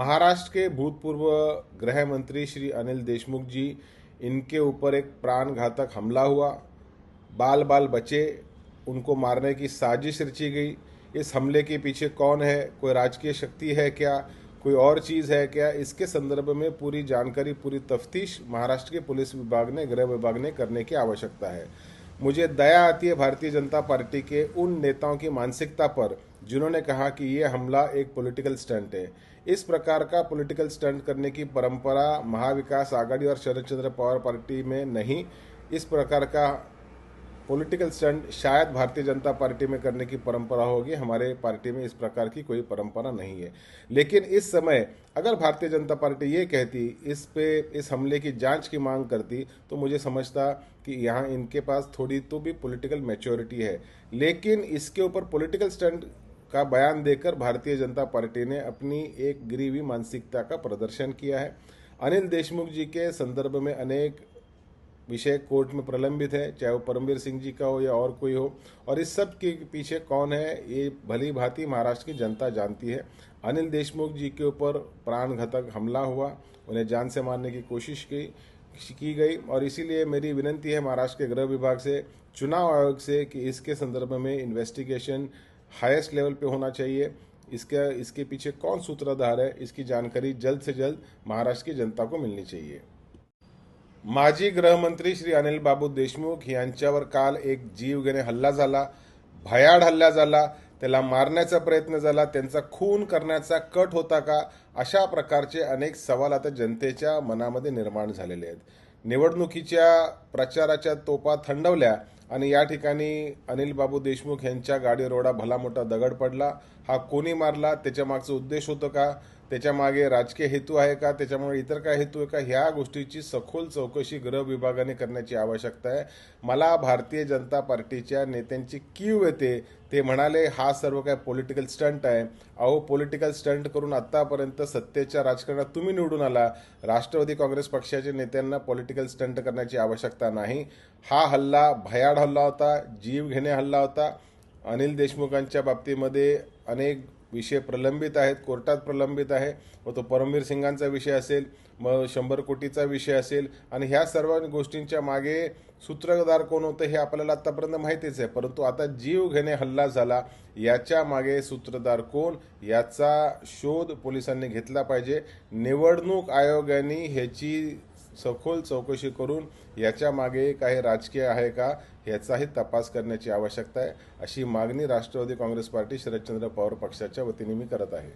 महाराष्ट्र के भूतपूर्व गृह मंत्री श्री अनिल देशमुख जी, इनके ऊपर एक प्राण घातक हमला हुआ। बाल बाल बचे, उनको मारने की साजिश रची गई। इस हमले के पीछे कौन है? कोई राजकीय शक्ति है क्या? कोई और चीज़ है क्या? इसके संदर्भ में पूरी जानकारी, पूरी तफ्तीश महाराष्ट्र के पुलिस विभाग ने, गृह विभाग ने करने की आवश्यकता है। मुझे दया आती है भारतीय जनता पार्टी के उन नेताओं की मानसिकता पर। जिन्होंने कहा कि ये हमला एक पॉलिटिकल स्टंट है। इस प्रकार का पॉलिटिकल स्टंट करने की परंपरा महाविकास आघाड़ी और शरद चंद्र पवार पार्टी में नहीं। इस प्रकार का पॉलिटिकल स्टंट शायद भारतीय जनता पार्टी में करने की परंपरा होगी। हमारे पार्टी में इस प्रकार की कोई परंपरा नहीं है। लेकिन इस समय अगर भारतीय जनता पार्टी ये कहती, इस पे, इस हमले की जाँच की मांग करती तो मुझे समझता कि यहाँ इनके पास थोड़ी तो भी पॉलिटिकल मैच्योरिटी है। लेकिन इसके ऊपर पॉलिटिकल स्टंट का बयान देकर भारतीय जनता पार्टी ने अपनी एक गिरी मानसिकता का प्रदर्शन किया है। अनिल देशमुख जी के संदर्भ में अनेक विषय कोर्ट में प्रलंबित है, चाहे वो परमवीर सिंह जी का हो या और कोई हो, और इस सब के पीछे कौन है, ये भली भांति महाराष्ट्र की जनता जानती है। अनिल देशमुख जी के ऊपर प्राण घातक हमला हुआ, उन्हें जान से मारने की कोशिश की की गई, और इसीलिए मेरी विनंती है महाराष्ट्र के गृह विभाग से, चुनाव आयोग से, कि इसके संदर्भ में इन्वेस्टिगेशन हाईएस्ट लेवल पे होना चाहिए। इसके इसके पीछे कौन सूत्रधार है इसकी जानकारी जल्द से जल्द महाराष्ट्र की जनता को मिलनी चाहिए। माजी गृहमंत्री श्री अनिल बाबू देशमुख यांच्यावर काल एक जीवघेणे हल्ला झाला भयाड हल्ला झाला त्याला मारण्याचा प्रयत्न झाला त्यांचा खून करण्याचा कट होता का अशा प्रकारचे अनेक सवाल आता जनतेच्या मनामध्ये निर्माण झालेले आहेत. निवडणुकीच्या प्रचाराच्या तोपा थंडवल्या आणि या ठिकाणी अनिल बाबू देशमुख यांच्या गाडीवर एवढा भला मोठा दगड पडला. हा कोणी मारला? त्याच्या मागचा उद्देश होतो का? त्याच्यामागे राजकीय हेतू आहे का? त्याच्यामुळे इतर काय हेतू आहे का? ह्या गोष्टीची सखोल चौकशी गृह विभागाने करण्याची आवश्यकता आहे. मला भारतीय जनता पार्टीच्या नेत्यांची कीव येते. ते म्हणाले हा सर्व काय पॉलिटिकल स्टंट आहे. अहो पॉलिटिकल स्टंट करून आत्तापर्यंत सत्तेच्या राजकारणात तुम्ही निवडून आला. राष्ट्रवादी काँग्रेस पक्षाच्या नेत्यांना पॉलिटिकल स्टंट करण्याची आवश्यकता नाही. हा हल्ला भयाड हल्ला होता जीव घेणे हल्ला होता. अनिल देशमुखांच्या बाबतीमध्ये अनेक विषय प्रलंबित आहेत कोर्टात प्रलंबित आहे व तो परमवीर सिंगांचा विषय असेल मग शंभर कोटीचा विषय असेल आणि ह्या सर्व गोष्टींच्या मागे सूत्रधार कोण होतं हे आपल्याला आत्तापर्यंत माहितीच आहे. परंतु आता जीव घेणे हल्ला झाला याच्या मागे सूत्रधार कोण याचा शोध पोलिसांनी घेतला पाहिजे. निवडणूक आयोगाने ह्याची सखोल चौकशी करून याच्या मागे काही राजकीय आहे का याचाही तपास करण्याची आवश्यकता आहे अशी मागणी राष्ट्रवादी काँग्रेस पार्टी शरदचंद्र पवार पक्षाच्या वतीने मी करत आहे.